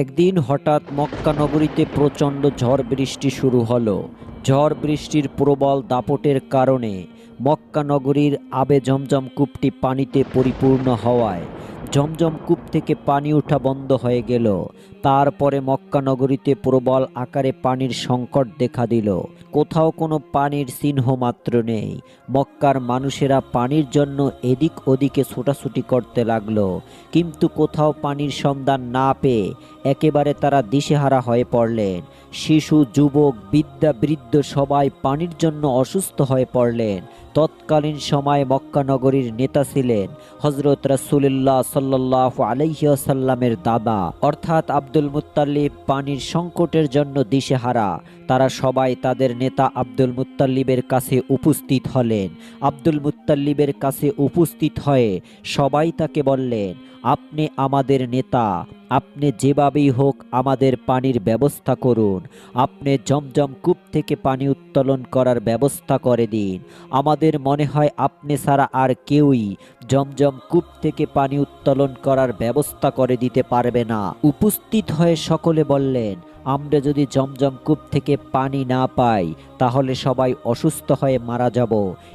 একদিন হঠাৎ মক্কা নগরীতে প্রচণ্ড ঝড় বৃষ্টি শুরু হলো। ঝড় বৃষ্টির প্রবল দাপটের কারণে মক্কা নগরীর আবে জমজম কূপটি পানিতে পরিপূর্ণ হওয়ায় জমজম কূপ থেকে পানি ওঠা বন্ধ হয়ে গেল। তারপরে মক্কা নগরীতে প্রবল আকারে পানির সংকট দেখা দিল। কোথাও কোনো পানির চিহ্ন মাত্র নেই। মক্কার মানুষেরা পানির জন্য এদিক ওদিকে ছোটাছুটি করতে লাগল। কিন্তু কোথাও পানির সন্ধান না পেয়ে একেবারে তারা দিশেহারা হয়ে পড়লেন। শিশু, যুবক বিদ্যা বৃদ্ধ সবাই পানির জন্য অসুস্থ হয়ে পড়লেন। তৎকালীন সময় মক্কা নগরীর নেতা ছিলেন হজরত রাসুল্লাহ সাল্লাহ আলাইসাল্লামের দাদা। অর্থাৎ আব্দুল মুত্তাল্লিব পানির সংকটের জন্য দিশেহারা। তারা সবাই তাদের নেতা আব্দুল মুত্তাল্লিবের কাছে উপস্থিত হলেন। আব্দুল মুত্তাল্লিবের কাছে উপস্থিত হয়ে সবাই তাকে বললেন, আপনি আমাদের নেতা। আপনি যেভাবেই হোক আমাদের পানির ব্যবস্থা করুন। আপনি জমজম কূপ থেকে পানি উত্তোলন করার ব্যবস্থা করে দিন। আমাদের মনে হয় আপনি ছাড়া আর কেউই জমজম কূপ থেকে পানি উত্তোলন করার ব্যবস্থা করে দিতে পারবে না। উপস্থিত হয়ে সকলে বললেন, আমরা যদি জমজম কূপ থেকে পানি না পাই, তাহলে সবাই অসুস্থ হয়ে মারা যাব।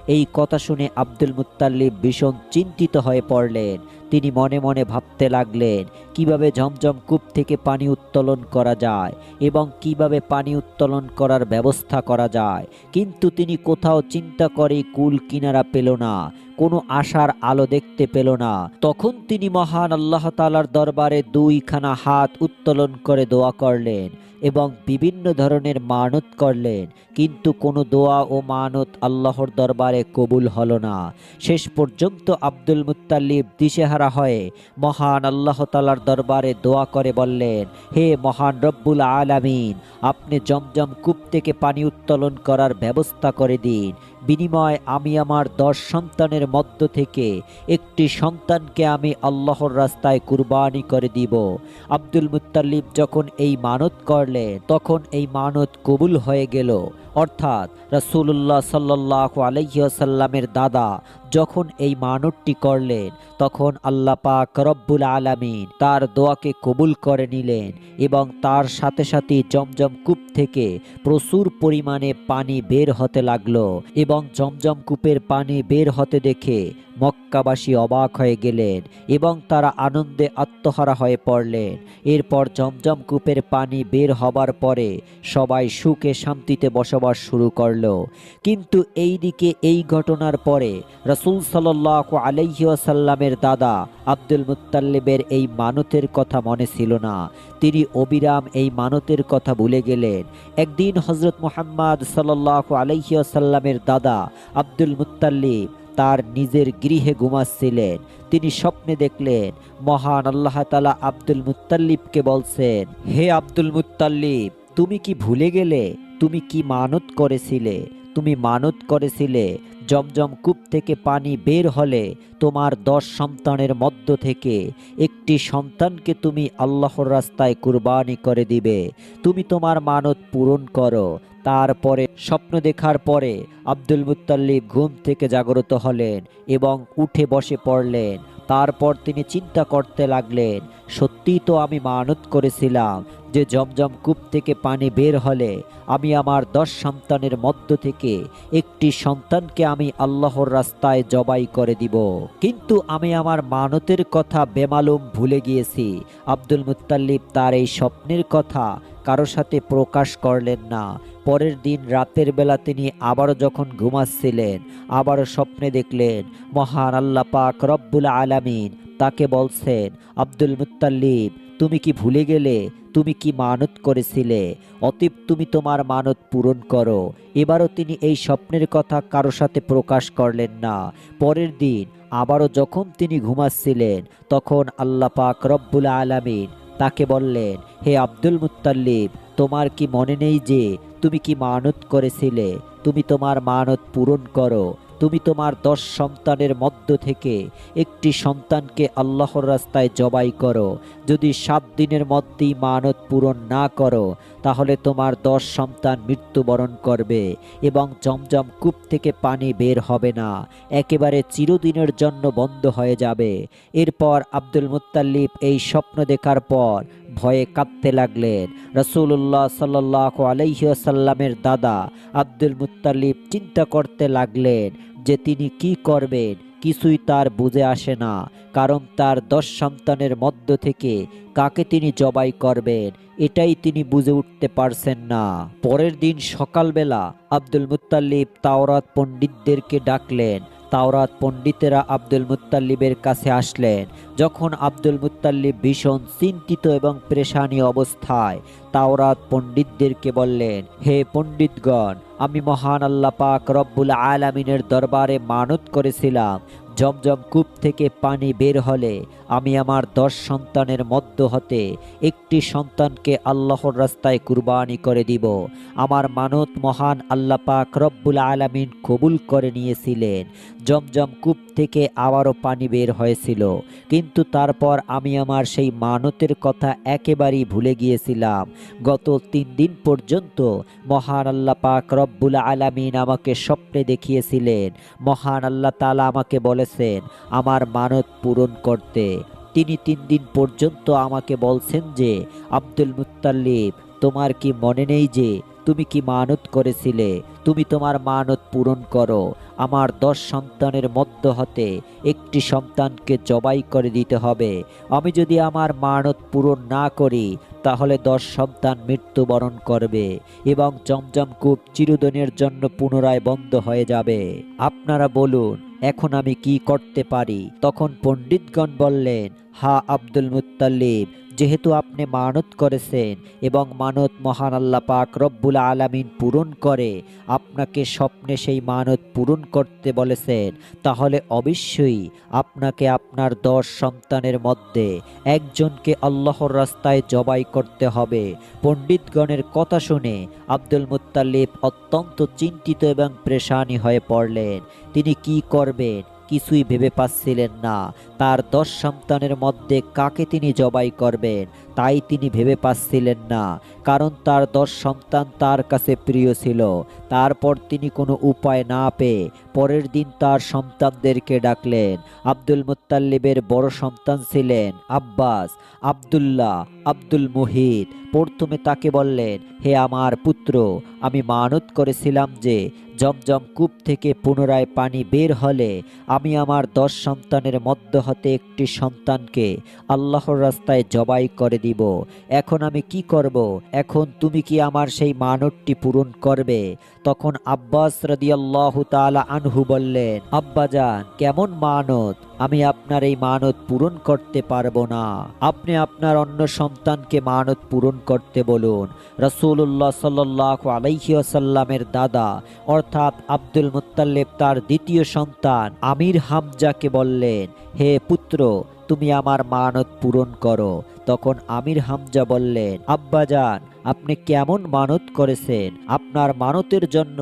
এই কথা শুনে আব্দুল মুত্তাল্লিব ভীষণ চিন্তিত হয়ে পড়লেন। তিনি মনে মনে ভাবতে লাগলেন, কীভাবে জমজম কূপ থেকে পানি উত্তোলন করা যায় এবং কীভাবে পানি উত্তোলন করার ব্যবস্থা করা যায়। কিন্তু তিনি কোথাও চিন্তা করে কুল কিনারা পেল না, কোনো আশার আলো দেখতে পেল না। তখন তিনি মহান আল্লাহ তালার দরবারে দুইখানা হাত উত্তোলন করে দোয়া করলেন। এবং বিভিন্ন ধরনের মানত করলেন, কিন্তু কোনো দোয়া ও মানত আল্লাহর দরবারে কবুল হল না। শেষ পর্যন্ত আব্দুল মুতাল্লিব দিশেহারা হয়ে মহান আল্লাহ তালার দরবারে দোয়া করে বললেন, হে মহান রব্বুল আলামিন, আপনি জমজম কূপ থেকে পানি উত্তোলন করার ব্যবস্থা করে দিন। বিনিময় আমি আমার দশ সন্তানের মধ্য থেকে একটি সন্তানকে আমি আল্লাহর রাস্তায় কুরবানি করে দিব। আব্দুল মুতাল্লিব যখন এই মানত করলে, তখন এই মানত কবুল হয়ে গেল। অর্থাৎ রাসুল্লাহ সাল্লাহ আলহ্লামের দাদা যখন এই মানতটি করলেন, তখন আল্লাহ পাক রব্বুল আলামিন তার দোয়াকে কবুল করে নিলেন এবং তার সাথে সাথে জমজম কূপ থেকে প্রচুর পরিমাণে পানি বের হতে লাগল এবং জমজম কূপের পানি বের হতে দেখে মক্কাবাসী অবাক হয়ে গেলেন এবং তারা আনন্দে আত্মহারা হয়ে পড়লেন। এরপর জমজম কূপের পানি বের হবার পরে সবাই সুখে শান্তিতে বসবাস শুরু করল। কিন্তু এই দিকে এই ঘটনার পরে রসুল সাল্লাহ আলাইসাল্লামের দাদা আব্দুল মুত্তাল্লিবের এই মানতের কথা মনে ছিল না। তিনি অবিরাম এই মানতের কথা ভুলে গেলেন। একদিন হজরত মোহাম্মদ সাল্লাহ আলাইসাল্লামের দাদা আব্দুল মুত্তাল্লিব তার নিজের গৃহে ঘুমাচ্ছিলেন। তিনি স্বপ্নে দেখলেন, মহান আল্লাহ তালা আব্দুল মুত্তাল্লিবকে বলছেন, হে আব্দুল মুত্তাল্লিব তুমি কি ভুলে গেলে? তুমি কি মানত করেছিলে? তুমি মানত করেছিলে? জমজম কূপ থেকে পানি বের হলে তোমার দশ সন্তানের মধ্য থেকে একটি সন্তানকে তুমি আল্লাহর রাস্তায় কুরবানি করে দিবে। তুমি তোমার মানত পূরণ করো। তারপরে স্বপ্ন দেখার পরে আব্দুল মুত্তাল্লিব ঘুম থেকে জাগ্রত হলেন এবং উঠে বসে পড়লেন। তারপর তিনি চিন্তা করতে লাগলেন সত্যি তো আমি মানত করেছিলাম যে জমজম কূপ থেকে পানি বের হলে আমি আমার দশ সন্তানের মধ্য থেকে একটি সন্তানকে আমি আল্লাহর রাস্তায় জবাই করে দিব। কিন্তু আমি আমার মানতের কথা বেমালুম ভুলে গিয়েছি। আব্দুল মুত্তাল্লিব তার এই স্বপ্নের কথা কারও সাথে প্রকাশ করলেন না। পরের দিন রাতের বেলা তিনি আবারও যখন ঘুমাচ্ছিলেন, আবারও স্বপ্নে দেখলেন, মহান আল্লাহ পাক রব্বুল আলামিন তাকে বলছেন, আব্দুল মুত্তাল্লিব তুমি কি ভুলে গেলে? তুমি কি মানত করেছিলে? অতীব তুমি তোমার মানত পূরণ করো। এবারও তিনি এই স্বপ্নের কথা কারও সাথে প্রকাশ করলেন না। পরের দিন আবারও যখন তিনি ঘুমাচ্ছিলেন, তখন আল্লাহ পাক রব্বুল আলামিন তাকে বললেন, হে আব্দুল মুত্তাল্লিব তোমার কি মনে নেই যে তুমি কি মানত করেছিলে? তুমি তোমার মানত পূরণ করো। তুমি তোমার দশ সন্তানের মধ্য থেকে একটি সন্তানকে আল্লাহর রাস্তায় জবাই করো। যদি সাত দিনের মধ্যেই মানত পূরণ না করো, তাহলে তোমার দশ সন্তান মৃত্যুবরণ করবে এবং জমজম কূপ থেকে পানি বের হবে না। একেবারে চিরদিনের জন্য বন্ধ হয়ে যাবে। এরপর আব্দুল মুত্তাল্লিব এই স্বপ্ন দেখার পর ভয়ে কাঁদতে লাগলেন। রসুল্লাহ সাল্লাহ আলাইসাল্লামের দাদা আব্দুল মুত্তালিব চিন্তা করতে লাগলেন যে তিনি কি করবেন, কিছুই তার বুঝে আসে না, কারণ তার দশ সন্তানের মধ্য থেকে কাকে তিনি জবাই করবেন, এটাই তিনি বুঝে উঠতে পারছেন না। পরের দিন সকালবেলা আব্দুল মুতাল্লিব তাওরাত পণ্ডিতদেরকে ডাকলেন তাওরাত পণ্ডিতেরা আব্দুল মুতাল্লিবের কাছে আসলেন। যখন আব্দুল মুতাল্লিব ভীষণ চিন্তিত এবং প্রেশানি অবস্থায়, তাওরাত পণ্ডিতদেরকে বললেন, হে পণ্ডিতগণ, আমি মহান আল্লাহ পাক রব্বুল আলামিনের দরবারে মানত করেছিলাম। জমজম কূপ থেকে পানি বের হলে আমি আমার দশ সন্তানের মধ্য হতে একটি সন্তানকে আল্লাহর রাস্তায় কুরবানি করে দিব। আমার মানত মহান আল্লাহ পাক রব্বুল আলামিন কবুল করে নিয়েছিলেন। জমজম কূপ থেকে আবারও পানি বের হয়েছিল। কিন্তু তারপর আমি আমার সেই মানতের কথা একেবারেই ভুলে গিয়েছিলাম। গত তিন দিন পর্যন্ত মহান আল্লাহ পাক রব্বুল আলামিন আমাকে স্বপ্নে দেখিয়েছিলেন। মহান আল্লাহ তালা আমাকে বলেছেন, আমার মানত পূরণ করতে। তিনি তিন দিন পর্যন্ত আমাকে বলছেন যে, আব্দুল মুত্তাল্লিব তোমার কি মনে নেই যে, তুমি কি মানত করেছিলে? তুমি তোমার মানত পূরণ করো। আমার দশ সন্তানের মধ্য হতে একটি সন্তানকে জবাই করে দিতে হবে। আমি যদি আমার মানত পূরণ না করি, তাহলে দশ সন্তান মৃত্যুবরণ করবে এবং জমজম কূপ চিরদিনের জন্য পুনরায় বন্ধ হয়ে যাবে। আপনারা বলুন এখন আমি কি করতে পারি? তখন পণ্ডিতগণ বললেন হা আব্দুল মুত্তাল্লিব যেহেতু আপনি মানত করেছেন এবং মানত মহান আল্লাহ পাক রব্বুল আলামিন পূরণ করে আপনাকে স্বপ্নে সেই মানত পূরণ করতে বলেছেন, তাহলে অবশ্যই আপনাকে আপনার দশ সন্তানের মধ্যে একজনকে আল্লাহর রাস্তায় জবাই করতে হবে। পণ্ডিতগণের কথা শুনে আব্দুল মুত্তালিব অত্যন্ত চিন্তিত এবং প্রেশানি হয়ে পড়লেন। তিনি কি করবেন? কিছুই ভেবে পাচ্ছিলেন না। তার দশ সন্তানের মধ্যে কাকে তিনি জবাই করবেন, তাই তিনি ভেবে পাচ্ছিলেন না। কারণ তার দশ সন্তান তার কাছে প্রিয় ছিল। তারপর তিনি কোনো উপায় না পেয়ে পরের দিন তার সন্তানদেরকে ডাকলেন। আব্দুল মুত্তাল্লিবের বড় সন্তান ছিলেন আব্বাস, আবদুল্লাহ, আব্দুল মুহিত। প্রথমে তাকে বললেন, হে আমার পুত্র, আমি মানত করেছিলাম যে জমজম কূপ থেকে পুনরায় পানি বের হলে আমি আমার দশ সন্তানের মধ্য হতে একটি সন্তানকে আল্লাহর রাস্তায় জবাই করে দিব। এখন আমি কি করব? এখন তুমি কি আমার সেই মানতটি পূরণ করবে? তখন আব্বাস রদিয়াল্লাহ তালা আনহু বললেন আব্বাজান কেমন মানত? আমি আপনার এই মানত পূরণ করতে পারব না। আপনি আপনার অন্য সন্তানকে মানত পূরণ করতে বলুন। রসুল্লাহ সাল্লাহ আলাইসাল্লামের দাদা, অর্থাৎ আব্দুল মুত্তাল্লেব তার দ্বিতীয় সন্তান আমির হামজাকে বললেন, হে পুত্র, তুমি আমার মানত পূরণ করো। তখন আমির হামজা বললেন আব্বাজান আপনি কেমন মানত করেছেন? আপনার মানতের জন্য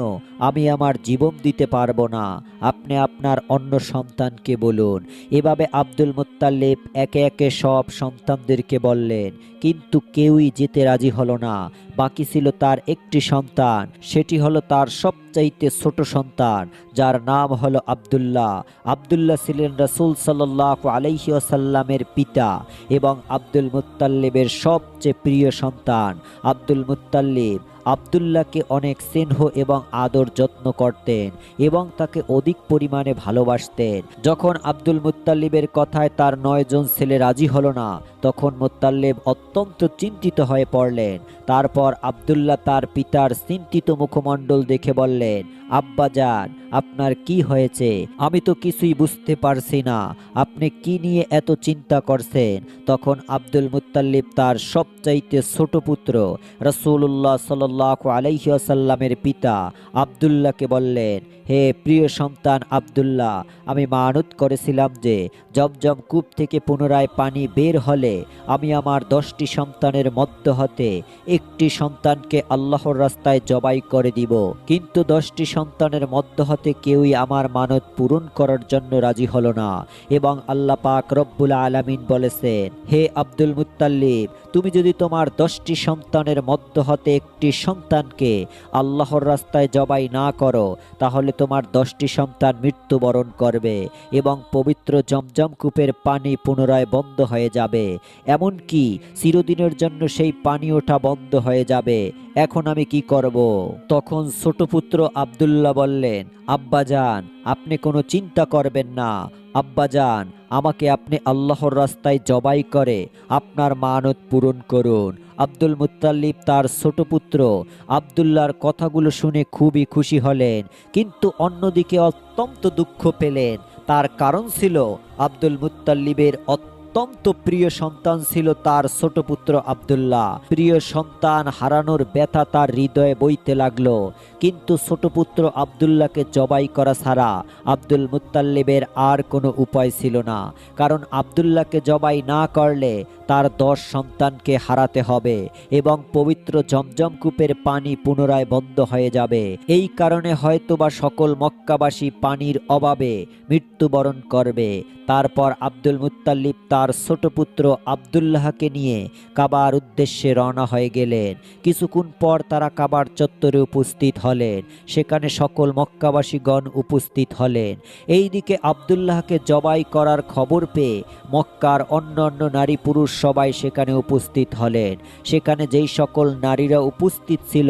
আমি আমার জীবন দিতে পারব না। আপনি আপনার অন্য সন্তানকে বলুন। এভাবে আব্দুল মুত্তাল্লিব একে একে সব সন্তানদেরকে বললেন, কিন্তু কেউই যেতে রাজি হলো না। বাকি ছিল তার একটি সন্তান। সেটি হলো তার সবচাইতে ছোট সন্তান, যার নাম হলো আবদুল্লাহ। আবদুল্লাহ ছিলেন রাসুল সাল্লাহ আলাইহি আসাল্লামের পিতা এবং আব্দুল মুত্তাল্লিবের সবচেয়ে প্রিয় সন্তান। আব্দুল মুত্তাল্লিব আবদুল্লাহকে অনেক স্নেহ এবং আদর যত্ন করতেন এবং তাকে অধিক পরিমাণে ভালোবাসতেন। যখন আব্দুল মুত্তাল্লিবের কথায় তার নয়জন ছেলে রাজি হলো না, তখন মুত্তাল্লিব অত্যন্ত চিন্তিত হয়ে পড়লেন। তারপর আবদুল্লাহ তার পিতার চিন্তিত মুখমণ্ডল দেখে বললেন আব্বাজান আপনার কি হয়েছে? আমি তো কিছুই বুঝতে পারছি না। আপনি কি নিয়ে এত চিন্তা করছেন? তখন আব্দুল মুত্তাল্লিব তার সবচাইতে ছোট পুত্র রসুল্লাহ সাল্লাহ আলাইসাল্লামের পিতা আবদুল্লাহকে বললেন, হে প্রিয় সন্তান আবদুল্লাহ, আমি মানত করেছিলাম যে জমজম কূপ থেকে পুনরায় পানি বের হলে আমি আমার দশটি সন্তানের মধ্য হতে একটি সন্তানকে আল্লাহর রাস্তায় জবাই করে দিব। কিন্তু দশটি সন্তানের মধ্য হতে কেউই আমার মানত পূরণ করার জন্য রাজি হলো না এবং আল্লাহ পাক রব্বুল আলামিন বলেছেন, হে আব্দুল মুত্তাল্লিব তুমি যদি তোমার দশটি সন্তানের মধ্য হতে একটি সন্তানকে আল্লাহর রাস্তায় জবাই না করো, তাহলে তোমার দশটি সন্তান মৃত্যুবরণ করবে এবং পবিত্র জমজম কূপের পানি পুনরায় বন্ধ হয়ে যাবে। এমনকি চিরদিনের জন্য সেই পানি ওঠা বন্ধ হয়ে যাবে। এখন আমি কি করব? তখন ছোট পুত্র আবদুল্লাহ বললেন আব্বাজান আপনি কোনো চিন্তা করবেন না। আব্বাজান আমাকে আপনি আল্লাহর রাস্তায় জবাই করে আপনার মানত পূরণ করুন। আব্দুল মুত্তাল্লিব তার ছোট পুত্র। আবদুল্লাহর কথাগুলো শুনে খুবই খুশি হলেন, কিন্তু অন্যদিকে অত্যন্ত দুঃখ পেলেন। তার কারণ ছিল, আব্দুল মুত্তাল্লিবের অত্যন্ত প্রিয় সন্তান ছিল তার ছোট পুত্র আবদুল্লাহ। প্রিয় সন্তান হারানোর ব্যথা তার হৃদয়ে বইতে লাগল, কিন্তু ছোট পুত্র আবদুল্লাহকে জবাই করা ছাড়া আব্দুল মুত্তাল্লিবের আর কোনো উপায় ছিল না। কারণ আবদুল্লাহকে জবাই না করলে তার দশ সন্তানকে হারাতে হবে এবং পবিত্র জমজম কূপের পানি পুনরায় বন্ধ হয়ে যাবে। এই কারণে হয়তোবা সকল মক্কাবাসী পানির অভাবে মৃত্যুবরণ করবে। তারপর আব্দুল মুত্তাল্লিব তার ছোট পুত্র আবদুল্লাহকে নিয়ে কাবার উদ্দেশ্যে রওনা হয়ে গেলেন। কিছুক্ষণ পর তারা কাবার চত্বরে উপস্থিত হলেন। সেখানে সকল মক্কাবাসীগণ উপস্থিত হলেন। এইদিকে আবদুল্লাহকে জবাই করার খবর পেয়ে মক্কার অন্য অন্য নারী পুরুষ সবাই সেখানে উপস্থিত হলেন। সেখানে যেই সকল নারীরা উপস্থিত ছিল,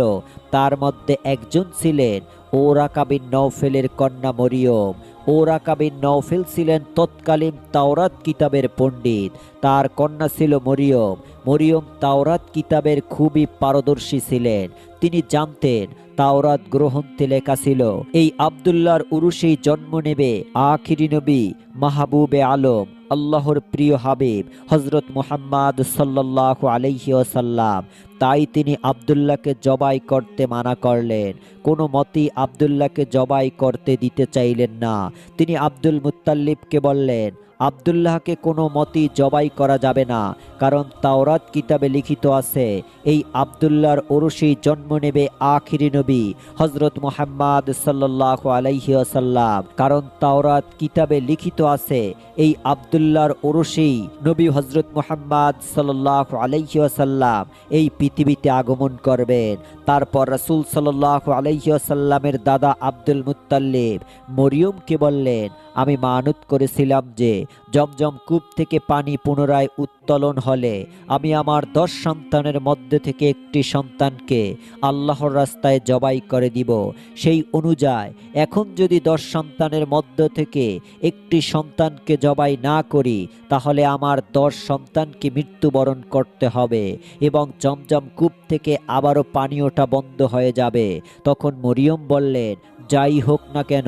তার মধ্যে একজন ছিলেন ওরাকা বিন নৌফেলের কন্যা মরিয়ম। ওরাকা বিন নৌফেল ছিলেন তৎকালীন তাওরাত কিতাবের পণ্ডিত। তার কন্যা ছিল মরিয়ম। মরিয়ম তাওরাত কিতাবের খুবই পারদর্শী ছিলেন। তিনি জানতেন, তাওরাত গ্রহণতে লেখা ছিল, এই আবদুল্লাহর উরুষেই জন্ম নেবে আখিরি নবী মাহবুবে আলম। আল্লাহর প্রিয় হাবিব হজরত মুহাম্মদ সাল্লাহ আলাইহি ওসাল্লাম তাই তিনি আবদুল্লাহকে জবাই করতে মানা করলেন। কোনো মতেই আবদুল্লাহকে জবাই করতে দিতে চাইলেন না। তিনি আব্দুল মুত্তাল্লিবকে বললেন, আবদুল্লাহকে কোনো মতেই জবাই করা যাবে না, কারণ তাওরাত কিতাবে লিখিত আছে, এই আবদুল্লাহর ওরসেই জন্ম নেবে আখিরি নবী হজরত মোহাম্মদ সাল্লাহ আলাইহি আসাল্লাম কারণ তাওরাত কিতাবে লিখিত আছে, এই আবদুল্লাহর ওরসেই নবী হজরত মোহাম্মদ সাল্লাহ আলাইহি আসাল্লাম এই পৃথিবীতে আগমন করবেন। তারপর রাসূল সাল্লাহ আলহ্লামের দাদা আব্দুল মুতাল্লিব মরিয়মকে বললেন, আমি মানত করেছিলাম যে, জমজম কূপ থেকে পানি পুনরায় উত্তোলন হলে আমি আমার দশ সন্তানের মধ্যে থেকে একটি সন্তানকে আল্লাহর রাস্তায় জবাই করে দিব। সেই অনুযায়ী এখন যদি দশ সন্তানের মধ্য থেকে একটি সন্তানকে জবাই না করি, তাহলে আমার দশ সন্তানকে মৃত্যুবরণ করতে হবে এবং জমজম কূপ থেকে আবারও পানি ওঠা বন্ধ হয়ে যাবে। তখন মরিয়ম বললেন, যাই হোক না কেন,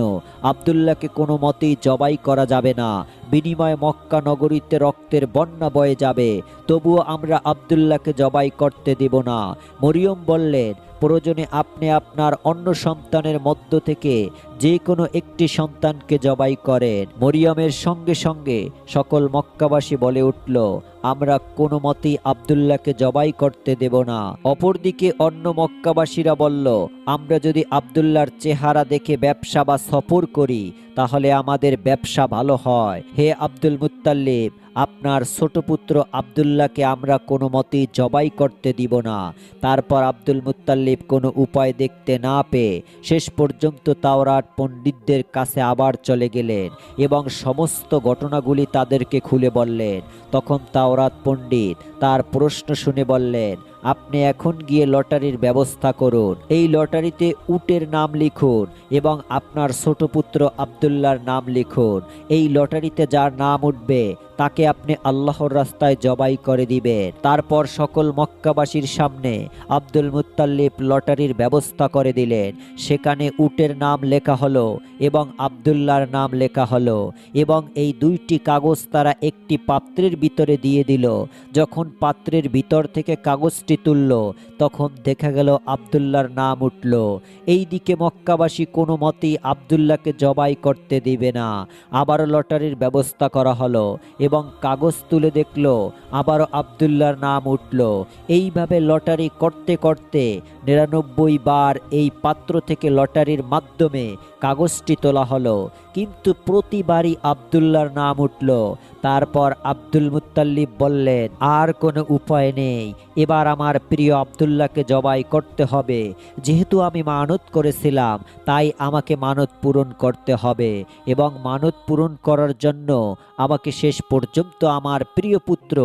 আবদুল্লাহকে কোনো মতেই জবাই করা যাবে না। বিনিময়ে মক্কা নগরীতে রক্তের বন্যা বয়ে যাবে, তবুও আমরা আবদুল্লাহকে জবাই করতে দেব না। মরিয়ম বললেন প্রয়োজনে আপনি আপনার অন্য সন্তানের মধ্য থেকে যে কোনো একটি সন্তানকে জবাই করেন। মরিয়মের সঙ্গে সঙ্গে সকল মক্কাবাসী বলে উঠল, আমরা কোনো মতেই আবদুল্লাহকে জবাই করতে দেব না। অপরদিকে অন্য মক্কাবাসীরা বলল, আমরা যদি আবদুল্লাহর চেহারা দেখে ব্যবসা বা সফর করি, তাহলে আমাদের ব্যবসা ভালো হয়। হে আব্দুল মুত্তাল্লিব আপনার ছোট পুত্র আবদুল্লাহকে আমরা কোনো মতেই জবাই করতে দিব না। তারপর আব্দুল মুতাল্লিব কোনো উপায় দেখতে না পেয়ে শেষ পর্যন্ত তাওরাট পণ্ডিতদের কাছে আবার চলে গেলেন এবং সমস্ত ঘটনাগুলি তাদেরকে খুলে বললেন। তখন তাওরাত পণ্ডিত তার প্রশ্ন শুনে বললেন আপনি এখন গিয়ে লটারির ব্যবস্থা করুন। এই লটারিতে উটের নাম লিখুন এবং আপনার ছোট পুত্র আবদুল্লার নাম লিখুন। এই লটারিতে যার নাম উঠবে, তাকে আপনি আল্লাহর রাস্তায় জবাই করে দিবেন। তারপর সকল মক্কাবাসীর সামনে আব্দুল মুত্তাল্লিব লটারির ব্যবস্থা করে দিলেন। সেখানে উটের নাম লেখা হলো এবং আবদুল্লার নাম লেখা হলো এবং এই দুইটি কাগজ তারা একটি পাত্রের ভিতরে দিয়ে দিল। যখন পাত্রের ভিতর থেকে কাগজটি তুলল। তখন দেখা গেল আবদুল্লার নাম উঠল। এই দিকে মক্কাবাসী কোনো মতেই আবদুল্লাহকে জবাই করতে দিবে না। আবারও লটারির ব্যবস্থা করা হলো এবং কাগজ তুলে দেখল, আবারও আবদুল্লার নাম উঠল। এইভাবে লটারি করতে করতে নিরানব্বই বার এই পাত্র থেকে লটারির মাধ্যমে কাগজটি তোলা হলো, কিন্তু প্রতিবারই আবদুল্লার নাম উঠল। তারপর আব্দুল মুত্তাল্লিব বললেন, আর কোনো উপায় নেই, এবার আমার প্রিয় আবদুল্লাহকে জবাই করতে হবে। যেহেতু আমি মানত করেছিলাম, তাই আমাকে মানত পূরণ করতে হবে এবং মানত পূরণ করার জন্য আমাকে শেষ পর্যন্ত আমার প্রিয় পুত্র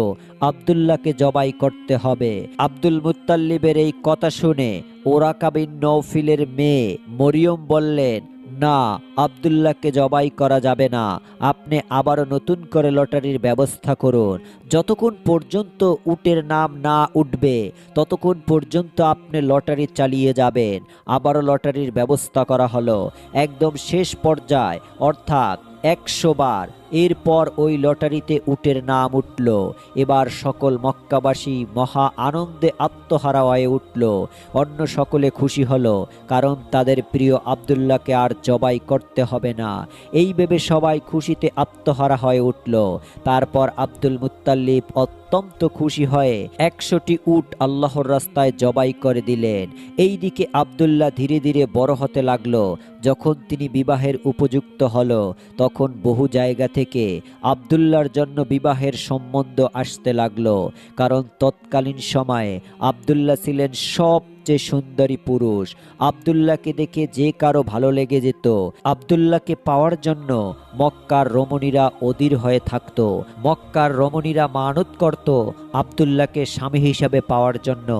আবদুল্লাহকে জবাই করতে হবে। আব্দুল মুত্তাল্লিবের এই কথা শুনে ওরাকাবিন নৌফিলের মেয়ে মরিয়ম বললেন না, আবদুল্লাহকে জবাই করা যাবে না। আপনি আবারও নতুন করে লটারির ব্যবস্থা করুন। যতক্ষণ পর্যন্ত উটের নাম না উঠবে, ততক্ষণ পর্যন্ত আপনি লটারি চালিয়ে যাবেন। আবারও লটারির ব্যবস্থা করা হলো। একদম শেষ পর্যায়, অর্থাৎ একশো বার। এরপর ওই লটারিতে উটের নাম উঠল। এবার সকল মক্কাবাসী মহা আনন্দে আত্মহারা হয়ে উঠল। অন্য সকলে খুশি হলো, কারণ তাদের প্রিয় আবদুল্লাহকে আর জবাই করতে হবে না। এই ভেবে সবাই খুশিতে আত্মহারা হয়ে উঠল। তারপর আব্দুল মুত্তাল্লিব অত্যন্ত খুশি হয়ে একশোটি উট আল্লাহর রাস্তায় জবাই করে দিলেন। এই দিকে আবদুল্লাহ ধীরে ধীরে বড় হতে লাগল। যখন তিনি বিবাহের উপযুক্ত হলো, তখন বহু জায়গা থেকে আবদুল্লার জন্য বিবাহের সম্বন্ধ আসতে লাগল কারণ তৎকালীন সময়ে আবদুল্লাহ ছিলেন সবচেয়ে সুন্দরী পুরুষ। আবদুল্লাহকে দেখে যে কারও ভালো লেগে যেত, আবদুল্লাহকে পাওয়ার জন্য মক্কার রমণীরা অধীর হয়ে থাকত। মক্কার রমণীরা মানত করত আবদুল্লাহকে স্বামী হিসাবে পাওয়ার জন্য,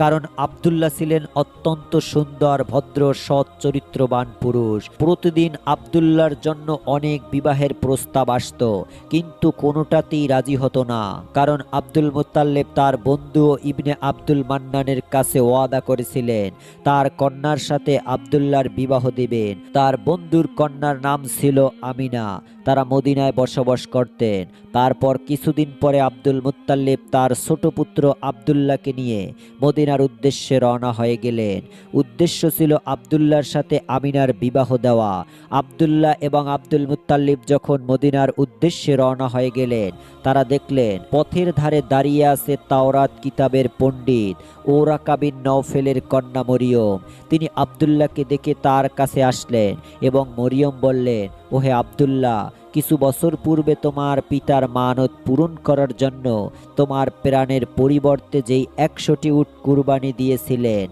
কারণ আবদুল্লাহ ছিলেন অত্যন্ত সুন্দর, ভদ্র, সৎ, চরিত্রবান পুরুষ। প্রতিদিন আবদুল্লার জন্য অনেক বিবাহের প্রস্তাব আসত, কিন্তু কোনোটাতেই রাজি হতো না, কারণ আব্দুল মুতাল্লেব তার বন্ধু ইবনে আব্দুল মান্নানের কাছে ওয়াদা করেছিলেন। তার কন্যার সাথে আবদুল্লার বিবাহ দিবেন। তার বন্ধুর কন্যার নাম ছিল আমিনা। তারা মদিনায় বসবাস করতেন। তারপর কিছুদিন পরে আব্দুল মুত্তাল্লিব তার ছোট পুত্র আবদুল্লাহকে নিয়ে মদিনার উদ্দেশ্যে রওনা হয়ে গেলেন। উদ্দেশ্য ছিল আবদুল্লার সাথে আমিনার বিবাহ দেওয়া। আবদুল্লাহ এবং আব্দুল মুতাল্লিব যখন মদিনার উদ্দেশ্যে রওনা হয়ে গেলেন, তারা দেখলেন, পথের ধারে দাঁড়িয়ে আছে তাওরাত কিতাবের পণ্ডিত ওরাকাবিন নওফেলের কন্যা মরিয়ম। তিনি আবদুল্লাহকে দেখে তার কাছে আসলেন এবং মরিয়ম বললেন, ওহে আবদুল্লাহ কিছু বছর পূর্বে তোমার পিতার মানত পূরণ করার জন্য তোমার প্রাণের পরিবর্তে যেই একশোটি উট কুরবানি দিয়েছিলেন,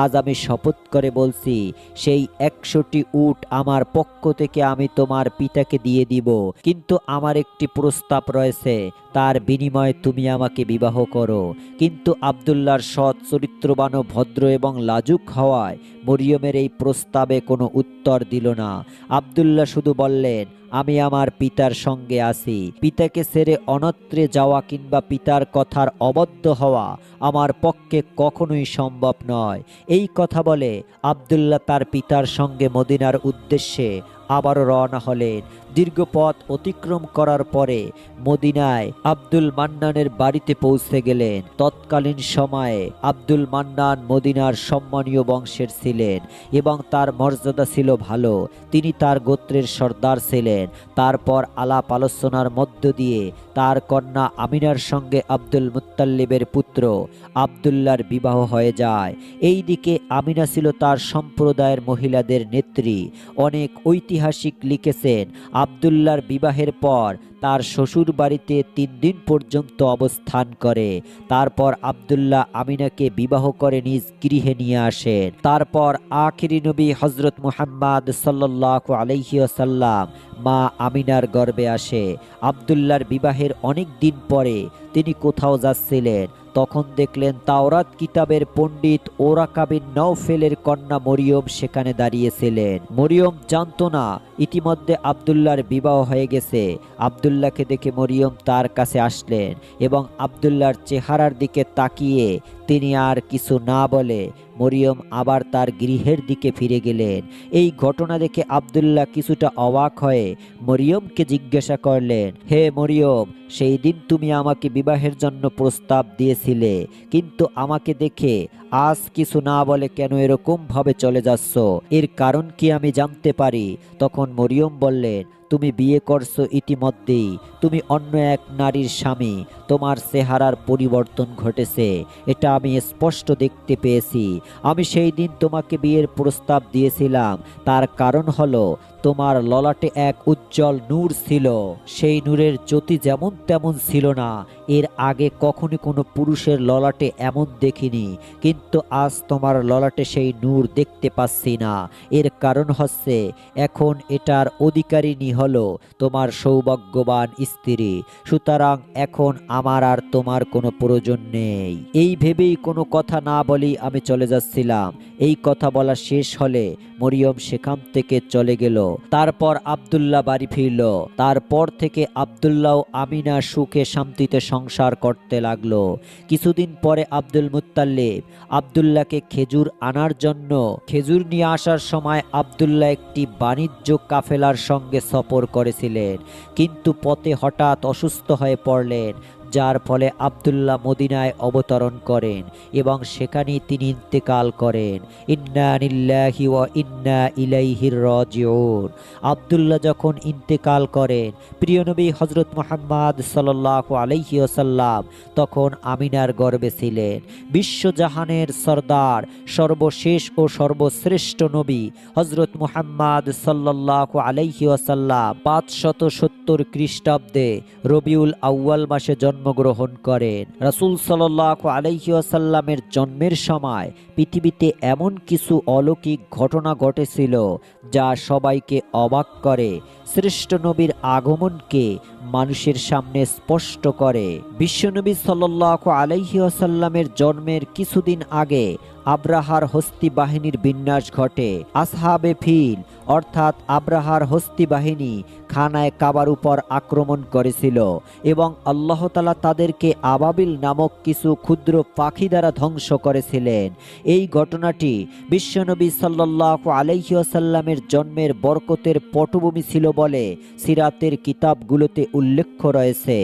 আজ আমি শপথ করে বলছি, সেই একশোটি উট আমার পক্ষ থেকে আমি তোমার পিতাকে দিয়ে দিব। কিন্তু আমার একটি প্রস্তাব রয়েছে তার বিনিময়ে তুমি আমাকে বিবাহ করো। কিন্তু আবদুল্লার সৎ, চরিত্রবান ভদ্র এবং লাজুক হওয়ায় মরিয়মের এই প্রস্তাবে কোনো উত্তর দিল না। আবদুল্লাহ শুধু বললেন, আমি আমার পিতার সঙ্গে আছি। পিতাকে ছেড়ে অনত্রে যাওয়া কিংবা পিতার কথার অবদ্ধ হওয়া আমার পক্ষে কখনোই সম্ভব নয়। এই কথা বলে আবদুল্লাহ তার পিতার সঙ্গে মদিনার উদ্দেশ্যে আবারও রওনা হলেন। দীর্ঘ পথ অতিক্রম করার পরে মদিনায় আব্দুল মান্নানের বাড়িতে পৌঁছে গেলেন। তৎকালীন সময়ে আব্দুল মান্নান মদিনার সম্মানীয় বংশের ছিলেন এবং তার মর্যাদা ছিল ভালো। তিনি তার গোত্রের সর্দার ছিলেন। তারপর আলাপ আলোচনার মধ্য দিয়ে তার কন্যা আমিনার সঙ্গে আব্দুল মুত্তাল্লিবের পুত্র আবদুল্লার বিবাহ হয়ে যায়। এই দিকে আমিনা ছিল তার সম্প্রদায়ের মহিলাদের নেত্রী। অনেক ঐতিহাসিক লিখেছেন। আবদুল্লার বিবাহের পর তার শ্বশুর বাড়িতে তিন দিন পর্যন্ত অবস্থান করে। তারপর আবদুল্লাহ আমিনাকে বিবাহ করে নিজ গৃহে নিয়ে আসেন। তারপর আখিরি নবী হজরত মুহাম্মদ সাল্লাহ আলহিউসাল্লাম মা আমিনার গর্বে আসে। আবদুল্লার বিবাহের অনেক দিন পরে তিনি কোথাও যাচ্ছিলেন। তখন দেখলেন তাওরাত কিতাবের পণ্ডিত ওরাকাবিন নওফেলের কন্যা মরিয়ম সেখানে দাঁড়িয়েছিলেন। মরিয়ম জানত না, ইতিমধ্যে আবদুল্লার বিবাহ হয়ে গেছে। আবদুল্লাহকে দেখে মরিয়ম তার কাছে আসলেন এবং আবদুল্লার চেহারার দিকে তাকিয়ে তিনি আর কিছু না বলে মরিয়ম আবার তার গৃহের দিকে ফিরে গেলেন। এই ঘটনা দেখে আবদুল্লাহ কিছুটা অবাক হয়ে মরিয়মকে জিজ্ঞাসা করলেন, হে মরিয়ম, সেই দিন তুমি আমাকে বিবাহের জন্য প্রস্তাব দিয়েছিলে, কিন্তু আমাকে দেখে আজ কিছু না বলে কেন এরকম ভাবে চলে যাচ্ছ? এর কারণ কি আমি জানতে পারি? তখন মরিয়ম বললেন তুমি বিয়ে করছ ইতিমধ্যেই। তুমি অন্য এক নারীর স্বামী। তোমার চেহারার পরিবর্তন ঘটেছে। এটা আমি স্পষ্ট দেখতে পেয়েছি। আমি সেই দিন তোমাকে বিয়ের প্রস্তাব দিয়েছিলাম। তার কারণ হলো, তোমার ললাটে এক উজ্জ্বল নূর ছিল। সেই নূরের জ্যোতি যেমন তেমন ছিল না। এর আগে কখনই কোনো পুরুষের ললাটে এমন দেখিনি, কিন্তু আজ তোমার ললাটে সেই নূর দেখতে পাচ্ছি না। এর কারণ হচ্ছে, এখন এটার অধিকারিণী হলো তোমার সৌভাগ্যবান স্ত্রী, সুতরাং এখন আমার আর তোমার কোনো প্রয়োজন নেই। এই ভেবেই কোনো কথা না বলেই আমি চলে যাচ্ছিলাম। এই কথা বলা শেষ হলে মরিয়ম সেখান থেকে চলে গেল। তারপর আবদুল্লাহ বাড়ি ফিরল। তারপর থেকে আবদুল্লাহ আমিনা সুখে শান্তিতে সংসার করতে লাগল। কিছুদিন পরে আব্দুল মুতাল্লিব আবদুল্লাহকে খেজুর আনার জন্য খেজুর নিয়ে আসার সময় আবদুল্লাহ একটি বাণিজ্য কাফেলার সঙ্গে সফর করেছিলেন। কিন্তু পথে হঠাৎ অসুস্থ হয়ে পড়লেন। যার ফলে আবদুল্লাহ মদিনায় অবতরণ করেন এবং সেখানেই তিনি ইন্তেকাল করেন। ইন্না নিল্লাহি ওয়া ইন্না ইলাইহির রাজিউন। আবদুল্লাহ যখন ইন্তেকাল করেন, প্রিয় নবী হজরত মোহাম্মদ সাল্লাল্লাহু আলাইহি ওয়াসাল্লাম তখন আমিনার গর্বে ছিলেন। বিশ্বজাহানের সর্দার, সর্বশেষ ও সর্বশ্রেষ্ঠ নবী হজরত মুহাম্মদ সাল্লাল্লাহু আলাইহি ওয়াসাল্লাম পাঁচশত সত্তর খ্রিস্টাব্দে রবিউল আউয়াল মাসে জন্মগ্রহণ করেন। রাসূল সাল্লাল্লাহু আলাইহি ওয়াসাল্লামের জন্মের সময় পৃথিবীতে এমন কিছু অলৌকিক ঘটনা ঘটেছিল যা সবাইকে অবাক করে। শ্রেষ্ঠ নবীর আগমনকে মানুষের সামনে স্পষ্ট করে। বিশ্বনবী সাল্লাল্লাহু আলাইহি ওয়াসাল্লামের জন্মের কিছুদিন আগে আব্রাহার হস্তি বাহিনীর বিন্যাস ঘটে। আসহাবে ফিল, অর্থাৎ আব্রাহার হস্তি বাহিনী খানায় কাবার উপর আক্রমণ করেছিল এবং আল্লাহ তালা তাদেরকে আবাবিল নামক কিছু ক্ষুদ্র পাখি দ্বারা ধ্বংস করেছিলেন। এই ঘটনাটি বিশ্বনবী সাল্লাল্লাহু আলাইহি ওয়াসাল্লামের জন্মের বরকতের পটভূমি ছিল বলে সিরাতের কিতাবগুলোতে উল্লেখ রয়েছে।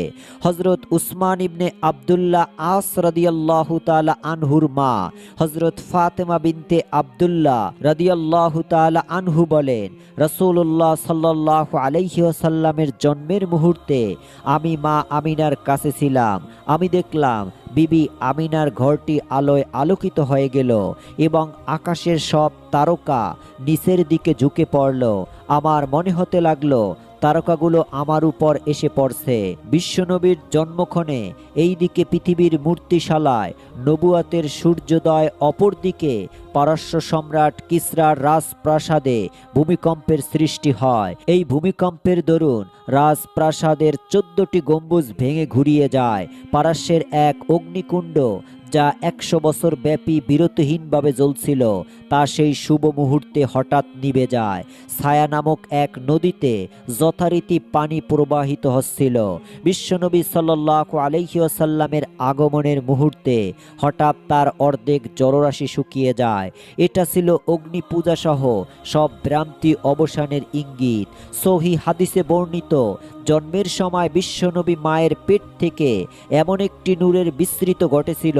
হজরত উসমান ইবনে আবদুল্লাহ আস রাদিয়াল্লাহু তাআলা আনহুর মা হজরত ফাতেমা বিনতে আবদুল্লাহ রাদিয়াল্লাহু তাআলা আনহু বলেন, রাসূলুল্লাহ সাল্লাল্লাহু আলাইহি ওয়াসাল্লামের জন্মের মুহূর্তে আমি মা আমিনার কাছে ছিলাম। আমি দেখলাম, বিবি আমিনার ঘরটি আলোয় আলোকিত হয়ে গেল এবং আকাশের সব তারকা নিচের দিকে ঝুঁকে পড়ল। আমার মনে হতে লাগল তারকাগুলো আমার উপর এসে পড়ছে। বিশ্বনবীর জন্মক্ষণে এই দিকে পৃথিবীর মূর্তিশালায় নবুয়াতের সূর্যোদয়, অপরদিকে পারস্য সম্রাট কিসরার রাজপ্রাসাদে ভূমিকম্পের সৃষ্টি হয়। এই ভূমিকম্পের দরুন রাজপ্রাসাদের চোদ্দটি গম্বুজ ভেঙে ঘুরিয়ে যায়। পারস্যের এক অগ্নিকুণ্ড যা একশো বছর ব্যাপী বিরতিহীনভাবে জ্বলছিল, তা সেই শুভ মুহূর্তে হঠাৎ নিভে যায়। ছায়া নামক এক নদীতে যথারীতি পানি প্রবাহিত হচ্ছিল। বিশ্বনবী সাল্লাল্লাহু আলাইহি ওয়াসাল্লামের আগমনের মুহূর্তে হঠাৎ তার অর্ধেক জলরাশি শুকিয়ে যায়। এটা ছিল অগ্নি পূজা সহ সব ভ্রান্তি অবসানের ইঙ্গিত। সহি হাদিসে বর্ণিত জন্মের সময় বিশ্বনবী মায়ের পেট থেকে এমন একটি নূরের বিস্তৃত ঘটেছিল,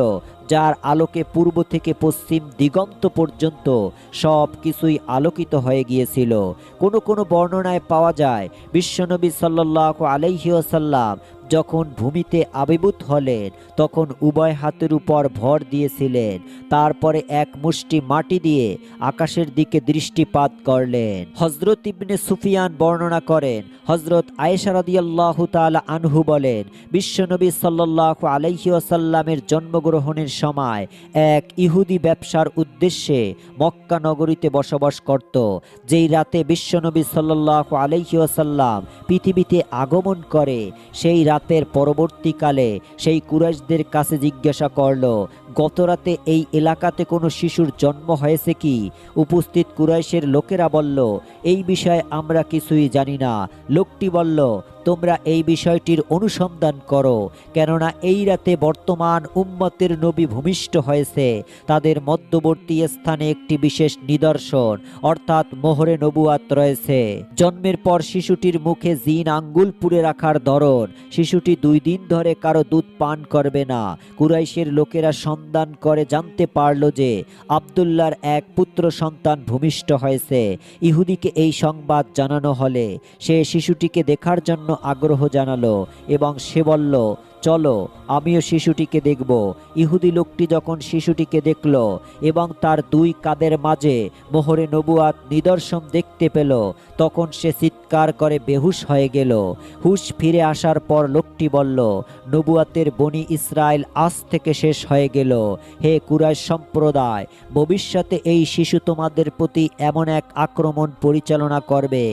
যার আলোকে পূর্ব থেকে পশ্চিম দিগন্ত পর্যন্ত সব কিছুই আলোকিত হয়ে গিয়েছিল। কোনো কোনো বর্ণনায় পাওয়া যায়, বিশ্বনবী সাল্লাহ আলহিউসাল্লাম যখন ভূমিতে আবির্ভূত হলেন, তখন উভয় হাতের উপর ভর দিয়েছিলেন। তারপরে এক মুষ্টি মাটি দিয়ে আকাশের দিকে দৃষ্টিপাত করলেন। হজরত ইবনে সুফিয়ান বর্ণনা করেন হজরত আয়েশা রাদিয়াল্লাহু আনহু বলেন বিশ্বনবী সাল্লাল্লাহু আলাইহি ওয়াসাল্লামের জন্মগ্রহণের সময় এক ইহুদি ব্যবসার উদ্দেশ্যে মক্কা নগরীতে বসবাস করত, যেই রাতে বিশ্বনবী সাল্লাল্লাহু আলাইহি ওয়াসাল্লাম পৃথিবীতে আগমন করে, সেই রাতের পরবর্তীকালে সেই কুরাইশদের কাছে জিজ্ঞাসা করল, গতরাতে এই এলাকাতে কোনো শিশুর জন্ম হয়েছে কি? উপস্থিত কুরাইশের লোকেরা বলল, এই বিষয়ে আমরা কিছুই জানি না। লোকটি বলল তোমরা এই বিষয়টির অনুসন্ধান করো, কেননা এই রাতে বর্তমান উম্মতের নবী ভূমিষ্ঠ হয়েছে। তাদের মধ্যবর্তী স্থানে একটি বিশেষ নিদর্শন, অর্থাৎ মোহরে নবুয়াত রয়েছে। জন্মের পর শিশুটির মুখে জিন আঙ্গুল পুড়ে রাখার ধরন, শিশুটি দুই দিন ধরে কারও দুধ পান করবে না। কুরাইশের লোকেরা সন্ধান করে জানতে পারল যে আবদুল্লার এক পুত্র সন্তান ভূমিষ্ঠ হয়েছে। ইহুদিকে এই সংবাদ জানানো হলে, সে শিশুটিকে দেখার জন্য আগ্রহ জানালো এবং সে বলল চলো, আমিও শিশুটিকে দেখব। ইহুদি লোকটি যখন শিশুটিকে দেখল এবং তার দুই কাদের মাঝে মোহরে নবুয়াত নিদর্শন দেখতে পেল, তখন সে চিৎকার করে বেহুশ হয়ে গেল। হুশ ফিরে আসার পর লোকটি বলল, নবুয়াতের বনি ইসরায়েল আজ থেকে শেষ হয়ে গেল। হে কুরাইশ সম্প্রদায়, ভবিষ্যতে এই শিশু তোমাদের প্রতি এমন এক আক্রমণ পরিচালনা করবে,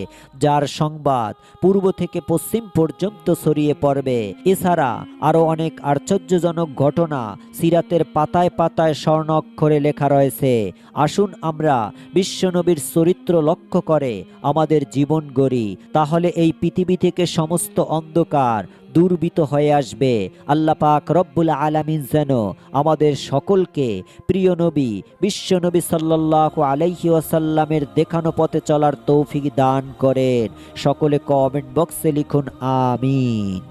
যার সংবাদ পূর্ব থেকে পশ্চিম পর্যন্ত ছড়িয়ে পড়বে। এছাড়া আরও অনেক আশ্চর্যজনক ঘটনা সিরাতের পাতায় পাতায় স্বর্ণাক্ষরে লেখা রয়েছে। আসুন আমরা বিশ্বনবীর চরিত্র লক্ষ্য করে আমাদের জীবন গড়ি। তাহলে এই পৃথিবী থেকে সমস্ত অন্ধকার দূরবিত হয়ে আসবে। আল্লাহ পাক রব্বুল আলামিন যেন আমাদের সকলকে প্রিয় নবী, বিশ্বনবী সাল্লাহ আলাইহি ওয়াসাল্লামের দেখানো পথে চলার তৌফিক দান করেন। সকলে কমেন্ট বক্সে লিখুন, আমিন।